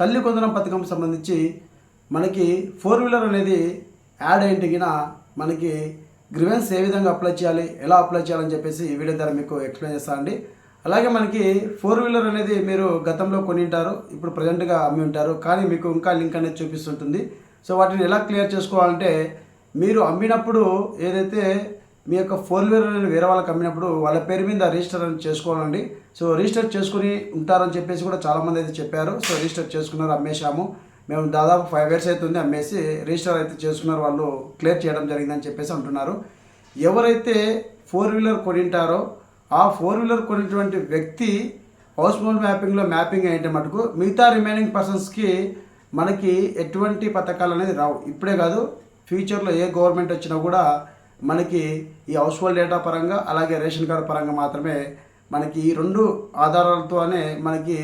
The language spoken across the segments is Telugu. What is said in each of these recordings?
తల్లి కొందరం పథకం సంబంధించి మనకి ఫోర్ వీలర్ అనేది యాడ్ అయింటిగిన మనకి గ్రివెన్స్ ఏ విధంగా అప్లై చేయాలి ఎలా అప్లై చేయాలని చెప్పేసి ఈ వీడియో ద్వారా మీకు ఎక్స్ప్లెయిన్ చేస్తానండి అలాగే మనకి ఫోర్ వీలర్ అనేది మీరు గతంలో కొని ఉంటారు ఇప్పుడు ప్రజెంట్గా అమ్మి ఉంటారు కానీ మీకు ఇంకా లింక్ అనేది చూపిస్తుంటుంది. సో వాటిని ఎలా క్లియర్ చేసుకోవాలంటే మీరు అమ్మినప్పుడు ఏదైతే మీ యొక్క ఫోర్ వీలర్ అనేది వేరే వాళ్ళకి అమ్మినప్పుడు వాళ్ళ పేరు మీద రిజిస్టర్ అనేది చేసుకోవాలండి. సో రిజిస్టర్ చేసుకుని ఉంటారని చెప్పేసి కూడా చాలామంది అయితే చెప్పారు. సో రిజిస్టర్ చేసుకున్నారు అమ్మేశాము మేము దాదాపు ఫైవ్ ఇయర్స్ అవుతుంది అమ్మేసి రిజిస్టర్ అయితే చేసుకున్నారు వాళ్ళు క్లియర్ చేయడం జరిగిందని చెప్పేసి అంటున్నారు. ఎవరైతే ఫోర్ వీలర్ కొనింటారో ఆ ఫోర్ వీలర్ కొనినటువంటి వ్యక్తి హౌస్ మోల్ మ్యాపింగ్లో మ్యాపింగ్ అయితే మటుకు మిగతా రిమైనింగ్ పర్సన్స్కి మనకి ఎటువంటి పథకాలు అనేది రావు. ఇప్పుడే కాదు ఫ్యూచర్లో ఏ గవర్నమెంట్ వచ్చినా కూడా మనకి ఈ హౌస్ హోల్డ్ డేటా పరంగా అలాగే రేషన్ కార్డు పరంగా మాత్రమే మనకి ఈ రెండు ఆధారాలతోనే మనకి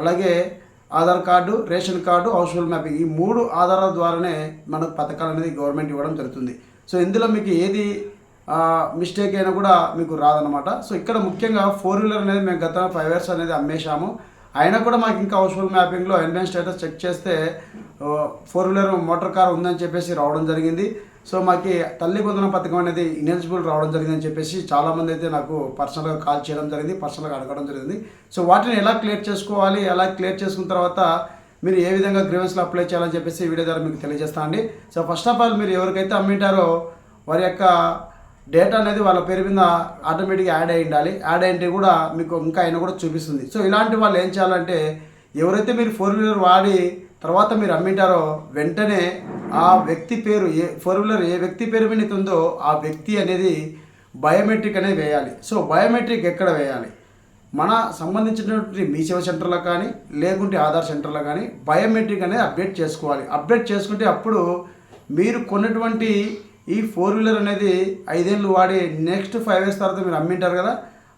అలాగే ఆధార్ కార్డు రేషన్ కార్డు హౌస్ఫుల్ మ్యాపింగ్. ఈ మూడు ఆధారాల ద్వారానే మనకు పథకాలు అనేది గవర్నమెంట్ ఇవ్వడం జరుగుతుంది. సో ఇందులో మీకు ఏది మిస్టేక్ అయినా కూడా మీకు రాదనమాట సో ఇక్కడ ముఖ్యంగా ఫోర్ వీలర్ అనేది మేము గత ఫైవ్ ఇయర్స్ అనేది అమ్మేశాము. అయినా కూడా మాకు ఇంకా హౌస్ మ్యాపింగ్లో ఎన్వెన్ స్టేటస్ చెక్ చేస్తే ఫోర్ వీలర్ మోటార్ కార్ ఉందని చెప్పేసి రావడం జరిగింది. సో మాకు తల్లి పొందన పథకం అనేది ఇనెలిజిబుల్ రావడం జరిగిందని చెప్పేసి చాలామంది అయితే నాకు పర్సనల్గా కాల్ చేయడం జరిగింది పర్సనల్గా అడగడం జరిగింది. సో వాటిని ఎలా క్లియర్ చేసుకోవాలి ఎలా క్లియర్ చేసుకున్న తర్వాత మీరు ఏ విధంగా గ్రీవెన్స్లో అప్లై చేయాలని చెప్పేసి వీడియో ద్వారా మీకు తెలియజేస్తా అండి. సో ఫస్ట్ ఆఫ్ ఆల్ మీరు ఎవరికైతే అమ్మింటారో వారి యొక్క డేటా అనేది వాళ్ళ పేరు మీద ఆటోమేటిక్గా యాడ్ అయి ఉండాలి. యాడ్ అయింటే కూడా మీకు ఇంకా అయినా కూడా చూపిస్తుంది. సో ఇలాంటి వాళ్ళు ఏం చేయాలంటే ఎవరైతే మీరు ఫోర్ వీలర్ వాడి తర్వాత మీరు అమ్మింటారో వెంటనే ఆ వ్యక్తి పేరు ఏ ఫోర్ వీలర్ ఏ వ్యక్తి పేరు మీద ఉందో ఆ వ్యక్తి అనేది బయోమెట్రిక్ అనేది వేయాలి. సో బయోమెట్రిక్ ఎక్కడ వేయాలి? మన సంబంధించినటువంటి మీ సేవ సెంటర్లో కానీ లేకుంటే ఆధార్ సెంటర్లో కానీ బయోమెట్రిక్ అనేది అప్డేట్ చేసుకోవాలి. అప్డేట్ చేసుకుంటే అప్పుడు మీరు కొన్నటువంటి ఈ ఫోర్ వీలర్ అనేది ఐదేళ్ళు వాడి నెక్స్ట్ ఫైవ్ ఇయర్స్ తర్వాత మీరు అమ్మింటారు కదా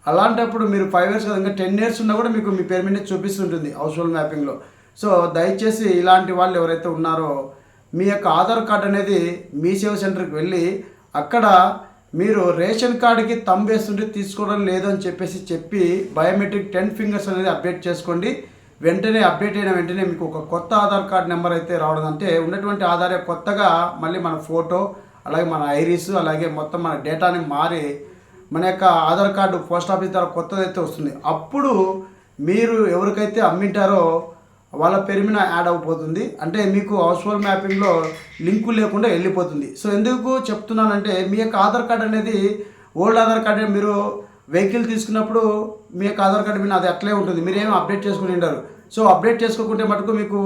అలాంటప్పుడు మీరు ఫైవ్ ఇయర్స్ కదా ఇంకా టెన్ ఇయర్స్ ఉన్నా కూడా మీకు మీ పేరు మీద చూపిస్తుంటుంది హౌస్ హోల్డ్ మ్యాపింగ్లో సో దయచేసి ఇలాంటి వాళ్ళు ఎవరైతే ఉన్నారో మీ యొక్క ఆధార్ కార్డ్ అనేది మీ సేవ సెంటర్కి వెళ్ళి అక్కడ మీరు రేషన్ కార్డుకి తంబ్ వేస్తుంటే తీసుకోవడం లేదు అని చెప్పేసి చెప్పి బయోమెట్రిక్ టెన్ ఫింగర్స్ అనేది అప్డేట్ చేసుకోండి. వెంటనే అప్డేట్ అయిన వెంటనే మీకు ఒక కొత్త ఆధార్ కార్డ్ నెంబర్ అయితే రావడం అంటే ఉన్నటువంటి ఆధార్ కొత్తగా మళ్ళీ మన ఫోటో అలాగే మన ఐరిస్ అలాగే మొత్తం మన డేటాని మారి మన యొక్క ఆధార్ కార్డు పోస్ట్ ఆఫీస్ ద్వారా కొత్తది అయితే వస్తుంది. అప్పుడు మీరు ఎవరికైతే అమ్మింటారో వాళ్ళ పేరు మీద యాడ్ అయిపోతుంది అంటే మీకు హౌస్ఫుల్ మ్యాపింగ్లో లింకు లేకుండా వెళ్ళిపోతుంది. సో ఎందుకు చెప్తున్నానంటే మీ యొక్క ఆధార్ కార్డ్ అనేది ఓల్డ్ ఆధార్ కార్డ్ మీరు వెహికల్ తీసుకున్నప్పుడు మీ యొక్క ఆధార్ కార్డు మీద అది అట్లే ఉంటుంది. మీరు ఏమి అప్డేట్ చేసుకుని ఉంటారు సో అప్డేట్ చేసుకోకుంటే మటుకు మీకు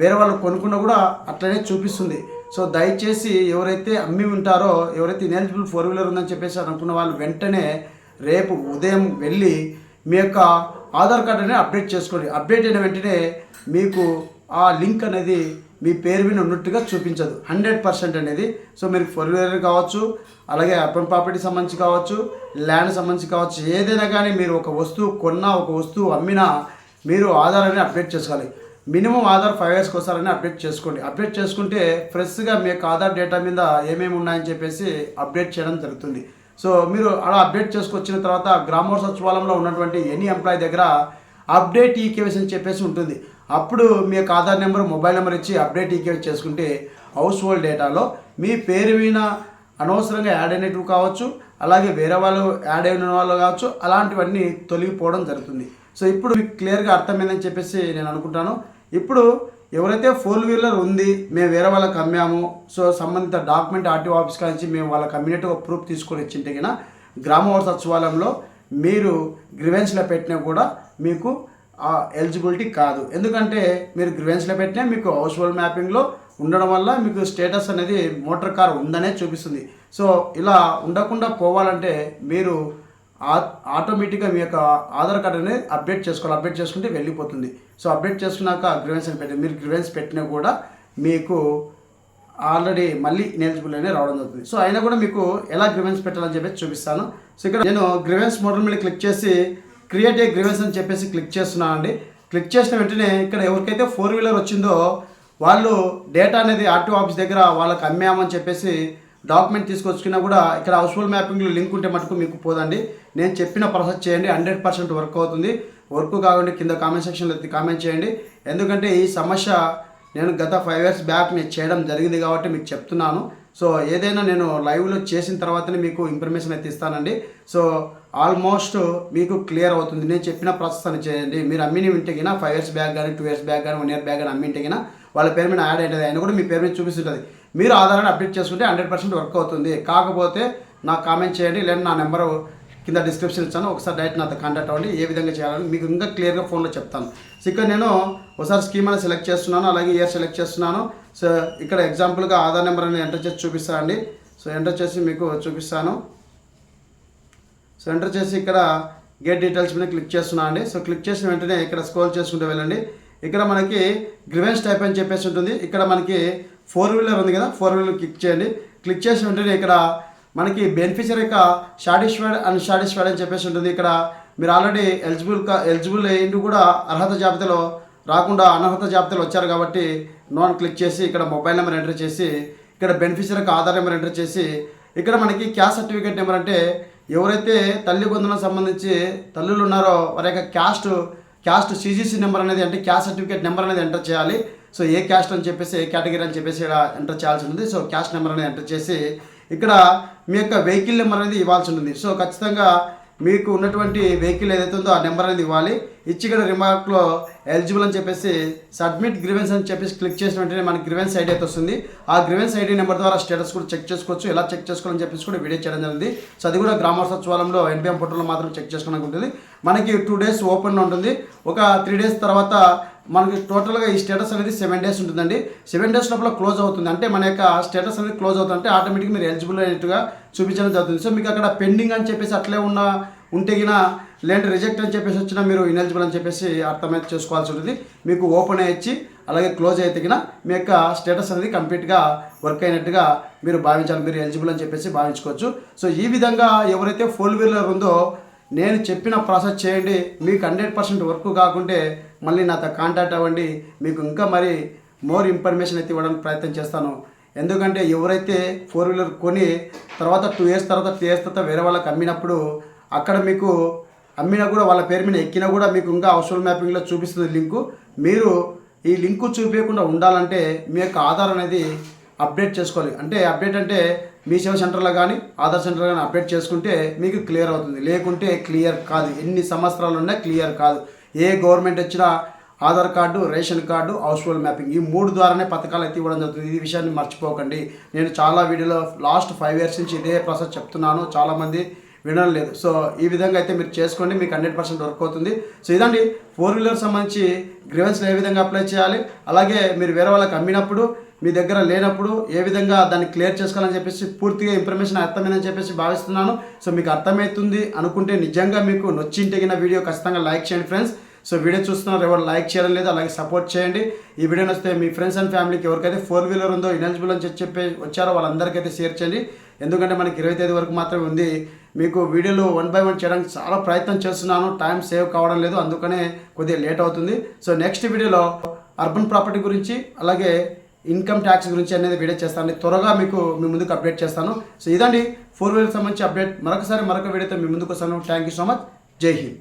వేరే వాళ్ళు కొనుక్కున్నా కూడా అట్లనే చూపిస్తుంది. సో దయచేసి ఎవరైతే అమ్మి ఉంటారో ఎవరైతే ఇనెలిజిబుల్ ఫోర్ వీలర్ ఉందని చెప్పేసి అనుకున్న వాళ్ళు వెంటనే రేపు ఉదయం వెళ్ళి మీ యొక్క ఆధార్ కార్డ్ అనేది అప్డేట్ చేసుకోండి. అప్డేట్ అయిన వెంటనే మీకు ఆ లింక్ అనేది మీ పేరు మీద ఉన్నట్టుగా చూపించదు. హండ్రెడ్ పర్సెంట్ అనేది. సో మీరు ఫోర్ వీలర్ కావచ్చు అలాగే అర్బన్ ప్రాపర్టీ సంబంధించి కావచ్చు ల్యాండ్ సంబంధించి కావచ్చు ఏదైనా కానీ మీరు ఒక వస్తువు కొన్నా ఒక వస్తువు అమ్మినా మీరు ఆధార్ అనేది అప్డేట్ చేసుకోవాలి. మినిమం ఆధార్ ఫైవ్ ఇయర్స్కి వస్తారని అప్డేట్ చేసుకోండి. అప్డేట్ చేసుకుంటే ఫ్రెష్గా మీ యొక్క ఆధార్ డేటా మీద ఏమేమి ఉన్నాయని చెప్పేసి అప్డేట్ చేయడం జరుగుతుంది. సో మీరు అలా అప్డేట్ చేసుకొచ్చిన తర్వాత గ్రామోత్సవ సచివాలయంలో ఉన్నటువంటి ఎనీ ఎంప్లాయీ దగ్గర అప్డేట్ ఈకేవైసీ అని చెప్పేసి ఉంటుంది. అప్పుడు మీ యొక్క ఆధార్ నెంబర్ మొబైల్ నెంబర్ ఇచ్చి అప్డేట్ ఈకేవైసీ చేసుకుంటే హౌస్ హోల్డ్ డేటాలో మీ పేరు మీద అనవసరంగా యాడ్ అయినట్టు కావచ్చు అలాగే వేరే వాళ్ళు యాడ్ అయిన వాళ్ళు కావచ్చు అలాంటివన్నీ తొలగిపోవడం జరుగుతుంది. సో ఇప్పుడు మీకు క్లియర్గా అర్థమైందని చెప్పేసి నేను అనుకుంటాను. ఇప్పుడు ఎవరైతే ఫోర్ వీలర్ ఉంది మేము వేరే వాళ్ళకి అమ్మాము సో సంబంధిత డాక్యుమెంట్ ఆర్టీఓ ఆఫీస్ నుంచి మేము వాళ్ళ అమ్మినట్టుగా ప్రూఫ్ తీసుకొని ఇచ్చింటే కన్నా గ్రామ సచివాలయంలో మీరు గ్రివెన్స్లో పెట్టినా కూడా మీకు ఎలిజిబిలిటీ కాదు. ఎందుకంటే మీరు గ్రివెన్స్లో పెట్టినా మీకు హౌస్ హోల్డ్ మ్యాపింగ్లో ఉండడం వల్ల మీకు స్టేటస్ అనేది మోటార్ కార్ ఉందనే చూపిస్తుంది. సో ఇలా ఉండకుండా పోవాలంటే మీరు ఆటోమేటిక్గా మీ యొక్క ఆధార్ కార్డ్ అనేది అప్డేట్ చేసుకోవాలి. అప్డేట్ చేసుకుంటే వెళ్ళిపోతుంది. సో అప్డేట్ చేసుకున్నాక గ్రివెన్స్ అని పెట్టి మీరు గ్రివెన్స్ పెట్టినా కూడా మీకు ఆల్రెడీ మళ్ళీ ఇనెలిజిబుల్ అనేది రావడం జరుగుతుంది. సో అయినా కూడా మీకు ఎలా గ్రివెన్స్ పెట్టాలని చెప్పేసి చూపిస్తాను. సో ఇక్కడ నేను గ్రివెన్స్ మోడల్ మీద క్లిక్ చేసి క్రియేట్ ఏ గ్రివెన్స్ అని చెప్పేసి క్లిక్ చేస్తున్నాను అండి. క్లిక్ చేసిన వెంటనే ఇక్కడ ఎవరికైతే ఫోర్ వీలర్ వచ్చిందో వాళ్ళు డేటా అనేది ఆర్టీఓ ఆఫీస్ దగ్గర వాళ్ళకి అమ్మామని చెప్పేసి డాక్యుమెంట్ తీసుకొచ్చుకున్నా కూడా ఇక్కడ హౌస్ఫుల్ మ్యాపింగ్లో లింక్ ఉంటే మటుకు మీకు పోదండి. నేను చెప్పిన ప్రాసెస్ చేయండి హండ్రెడ్ పర్సెంట్ వర్క్ అవుతుంది. వర్క్ కాకుండా కింద కామెంట్ సెక్షన్లో కామెంట్ చేయండి. ఎందుకంటే ఈ సమస్య నేను గత ఫైవ్ ఇయర్స్ బ్యాక్ నేను చేయడం జరిగింది కాబట్టి మీకు చెప్తున్నాను. సో ఏదైనా నేను లైవ్లో చేసిన తర్వాతనే మీకు ఇన్ఫర్మేషన్ అయితే ఇస్తానండి. సో ఆల్మోస్ట్ మీకు క్లియర్ అవుతుంది. నేను చెప్పిన ప్రాసెస్ అని చేయండి. మీరు అమ్మిని వింటేగినా ఫైవ్ ఇయర్స్ బ్యాక్ కానీ టూ ఇయర్స్ బ్యాక్ కానీ వన్ ఇయర్ బ్యాక్ కానీ అమ్మింటేగినా వాళ్ళ పేరు మీద యాడ్ అవుతుంది ఆయన కూడా మీ పేరు మీద చూపిస్తుంటుంది. మీరు ఆధారాన్ని అప్డేట్ చేసుకుంటే హండ్రెడ్ పర్సెంట్ వర్క్ అవుతుంది. కాకపోతే నాకు కామెంట్ చేయండి. లేదా నా నెంబర్ కింద డిస్క్రిప్షన్ ఇచ్చాను. ఒకసారి డైరెక్ట్ నాతో కాంటాక్ట్ అవ్వండి. ఏ విధంగా చేయాలని మీకు ఇంకా క్లియర్గా ఫోన్లో చెప్తాను. సో ఇక్కడ నేను ఒకసారి స్కీమ్ అనేది సెలెక్ట్ చేస్తున్నాను. అలాగే ఇయర్ సెలెక్ట్ చేస్తున్నాను. సో ఇక్కడ ఎగ్జాంపుల్గా ఆధార్ నెంబర్ అనేది ఎంటర్ చేసి చూపిస్తాను అండి సో ఎంటర్ చేసి మీకు చూపిస్తాను. సో ఎంటర్ చేసి ఇక్కడ గేట్ డీటెయిల్స్ మీద క్లిక్ చేస్తున్నాను అండి సో క్లిక్ చేసిన వెంటనే ఇక్కడ స్క్రోల్ చేసుకుంటూ వెళ్ళండి. ఇక్కడ మనకి గ్రివెన్స్ టైప్ అని చెప్పేసి ఉంటుంది. ఇక్కడ మనకి ఫోర్ వీలర్ ఉంది కదా ఫోర్ వీలర్ క్లిక్ చేయండి. క్లిక్ చేసి వెంటనే ఇక్కడ మనకి బెనిఫిషియర్ యొక్క సాటిస్ఫైడ్ అన్సాటిస్ఫైడ్ అని చెప్పేసి ఉంటుంది. ఇక్కడ మీరు ఆల్రెడీ ఎలిజిబుల్ ఎలిజిబుల్ అయ్యింది కూడా అర్హత జాబితాలో రాకుండా అనర్హత జాబితాలో వచ్చారు కాబట్టి నోన్ క్లిక్ చేసి ఇక్కడ మొబైల్ నెంబర్ ఎంటర్ చేసి ఇక్కడ బెనిఫిషియర్ యొక్క ఆధార్ నెంబర్ ఎంటర్ చేసి ఇక్కడ మనకి క్యాస్ట్ సర్టిఫికేట్ నెంబర్ అంటే ఎవరైతే తల్లి బంధువులకు సంబంధించి తల్లులు ఉన్నారో వారి యొక్క క్యాస్ట్ క్యాస్ట్ సీజీసీ నెంబర్ అనేది అంటే క్యాస్ట్ సర్టిఫికేట్ నెంబర్ అనేది ఎంటర్ చేయాలి. సో ఏ క్యాస్ట్ అని చెప్పేసి ఏ కేటగిరీ అని చెప్పేసి ఇక్కడ ఎంటర్ చేయాల్సి ఉంటుంది. సో క్యాస్ట్ నెంబర్ అనేది ఎంటర్ చేసి ఇక్కడ మీ యొక్క వెహికల్ నెంబర్ అనేది ఇవ్వాల్సి ఉంటుంది. సో ఖచ్చితంగా మీకు ఉన్నటువంటి వెహికల్ ఏదైతే ఉందో ఆ నెంబర్ అనేది ఇవ్వాలి. ఇచ్చి ఇక్కడ రిమార్క్లో ఎలిజిబుల్ అని చెప్పేసి సబ్మిట్ గ్రివెన్స్ అని చెప్పేసి క్లిక్ చేసిన వెంటనే మనకి గ్రివెన్స్ ఐడి అయితే వస్తుంది. ఆ గ్రివెన్స్ ఐడి నెంబర్ ద్వారా స్టేటస్ కూడా చెక్ చేసుకోవచ్చు. ఎలా చెక్ చేసుకోవాలని చెప్పేసి కూడా వీడియో చేయడం జరిగింది. సో అది కూడా గ్రామ సచివాలయంలో ఎన్పిఎం పోర్టల్లో మాత్రం చెక్ చేసుకోవడానికి ఉంటుంది మనకి టూ డేస్ ఓపెన్ ఉంటుంది. ఒక త్రీ డేస్ తర్వాత మనకి టోటల్గా ఈ స్టేటస్ అనేది సెవెన్ డేస్ ఉంటుందండి. సెవెన్ డేస్ లోపల క్లోజ్ అవుతుంది. అంటే మన యొక్క స్టేటస్ అనేది క్లోజ్ అవుతుంది అంటే ఆటోమేటిక్ మీరు ఎలిజిబుల్ అయినట్టుగా చూపించడం జరుగుతుంది. సో మీకు అక్కడ పెండింగ్ అని చెప్పేసి అట్లే ఉన్న ఉంటే గిన లేదంటే రిజెక్ట్ అని చెప్పేసి వచ్చినా మీరు ఇనెలిజిబుల్ అని చెప్పేసి అర్థమైతే చేసుకోవాల్సి ఉంటుంది. మీకు ఓపెన్ అయ్యి అలాగే క్లోజ్ అయితే గిన మీ యొక్క స్టేటస్ అనేది కంప్లీట్గా వర్క్ అయినట్టుగా మీరు భావించాలి. మీరు ఎలిజిబుల్ అని చెప్పేసి భావించుకోవచ్చు. సో ఈ విధంగా ఎవరైతే ఫోర్ వీలర్ ఉందో నేను చెప్పిన ప్రాసెస్ చేయండి. మీకు హండ్రెడ్ పర్సెంట్ వర్క్ కాకుంటే మళ్ళీ నాతో కాంటాక్ట్ అవ్వండి. మీకు ఇంకా మరి మోర్ ఇన్ఫర్మేషన్ అయితే ఇవ్వడానికి ప్రయత్నం చేస్తాను. ఎందుకంటే ఎవరైతే ఫోర్ వీలర్ కొని తర్వాత టూ ఇయర్స్ తర్వాత త్రీ ఇయర్స్ తర్వాత వేరే వాళ్ళకి అమ్మినప్పుడు అక్కడ మీకు అమ్మినా కూడా వాళ్ళ పేరు మీద ఎక్కినా కూడా మీకు ఇంకా హౌస్ఫుల్ మ్యాపింగ్లో చూపిస్తుంది లింకు. మీరు ఈ లింకు చూపించకుండా ఉండాలంటే మీ యొక్క ఆధార్ అనేది అప్డేట్ చేసుకోవాలి. అంటే అప్డేట్ అంటే మీ సేవ సెంటర్లో కానీ ఆధార్ సెంటర్లో కానీ అప్డేట్ చేసుకుంటే మీకు క్లియర్ అవుతుంది. లేకుంటే క్లియర్ కాదు. ఎన్ని సంవత్సరాలు ఉన్నా క్లియర్ కాదు. ఏ గవర్నమెంట్ వచ్చినా Aadhaar card ration card house hold mapping ఈ మూడు ద్వారానే పథకాలు అయితే ఇవ్వడం జరుగుతుంది. ఈ విషయాన్ని మర్చిపోకండి. నేను చాలా వీడియోలో లాస్ట్ ఫైవ్ ఇయర్స్ నుంచి ఇదే ప్రాసెస్ చెప్తున్నాను. చాలామంది వినడం లేదు. సో ఈ విధంగా అయితే మీరు చేసుకోండి. మీకు హండ్రెడ్ పర్సెంట్ వర్క్ అవుతుంది. సో ఇదండి. ఫోర్ వీలర్ సంబంధించి గ్రీవెన్స్ని ఏ విధంగా అప్లై చేయాలి? అలాగే మీరు వేరే వాళ్ళకి అమ్మినప్పుడు మీ దగ్గర లేనప్పుడు ఏ విధంగా దాన్ని క్లియర్ చేసుకోవాలని చెప్పేసి పూర్తిగా ఇన్ఫర్మేషన్ అర్థమైందని చెప్పేసి భావిస్తున్నాను. సో మీకు అర్థమవుతుంది అనుకుంటే నిజంగా మీకు నొచ్చింటిగిన వీడియో ఖచ్చితంగా లైక్ చేయండి ఫ్రెండ్స్. సో వీడియో చూస్తున్నారు ఎవరు లైక్ చేయడం లేదు అలాగే సపోర్ట్ చేయండి. ఈ వీడియో వస్తే మీ ఫ్రెండ్స్ అండ్ ఫ్యామిలీకి ఎవరికైతే ఫోర్ వీలర్ ఉందో ఇనెలిజిబుల్ అని చెప్పి వచ్చారో వాళ్ళందరికైతే షేర్ చేయండి. ఎందుకంటే మనకి ఇరవై తేదీ వరకు మాత్రమే ఉంది. మీకు వీడియోలు వన్ బై వన్ చేయడానికి చాలా ప్రయత్నం చేస్తున్నాను. టైం సేవ్ కావడం లేదు అందుకనే కొద్దిగా లేట్ అవుతుంది. సో నెక్స్ట్ వీడియోలో అర్బన్ ప్రాపర్టీ గురించి అలాగే ఇన్కమ్ ట్యాక్స్ గురించి అనేది వీడియో చేస్తాను. త్వరగా మీకు మీ ముందుకు అప్డేట్ చేస్తాను. సో ఇదండి. ఫోర్ వీలర్ సంబంధించి అప్డేట్. మరొకసారి మరొక వీడియోతో మీ ముందుకు వస్తాను. థ్యాంక్ యూ సో మచ్ జై హింద్.